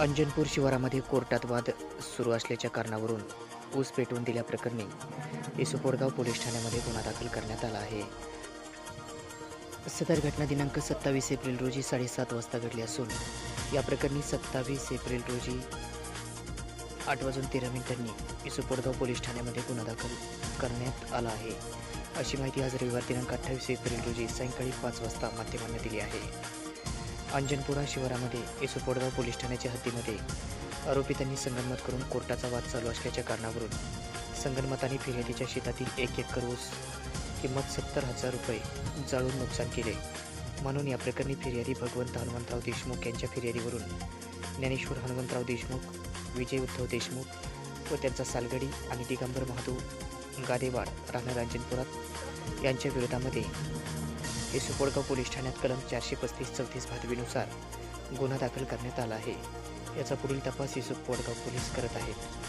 अंजनपूर शिवारामध्ये कोर्टात वाद सुरू असल्याच्या कारणावरून ऊस पेटवून दिल्याप्रकरणी इसुपोडगाव पोलीस ठाण्यामध्ये गुन्हा दाखल करण्यात आला आहे. सदर घटना दिनांक सत्तावीस एप्रिल रोजी साडेसात वाजता घडली असून या प्रकरणी सत्तावीस एप्रिल रोजी आठ वाजून तेरा मिनिटांनी इसुपोडगाव पोलीस ठाण्यामध्ये गुन्हा दाखल करण्यात आला आहे. अशी माहिती आज रविवार दिनांक अठ्ठावीस एप्रिल रोजी सायंकाळी पाच वाजता माध्यमांना दिली आहे. अंजनपुरा शिवारामध्ये येसुपोडगाव पोलीस ठाण्याच्या हद्दीमध्ये आरोपितांनी संगनमत करून कोर्टाचा वाद चालू असल्याच्या कारणावरून संगनमताने फिर्यादीच्या शेतातील एक एकर ऊस किंमत सत्तर हजार रुपये जाळून नुकसान केले. म्हणून या प्रकरणी फिर्यादी भगवंत हनुमंतराव देशमुख यांच्या फिर्यादीवरून ज्ञानेश्वर हनुमंतराव देशमुख विजय उद्धव देशमुख व त्यांचा सालगडी आणि दिगंबर महादू गादेवाड राणा अंजनपुरात यांच्या विरोधामध्ये हे सुपोडगाव पोलीस ठाण्यात कलम चारशे पस्तीस चौतीस भादवीनुसार गुन्हा दाखल करण्यात आला आहे. याचा पुढील तपास इसुप सुपडगाव पोलीस करत आहेत.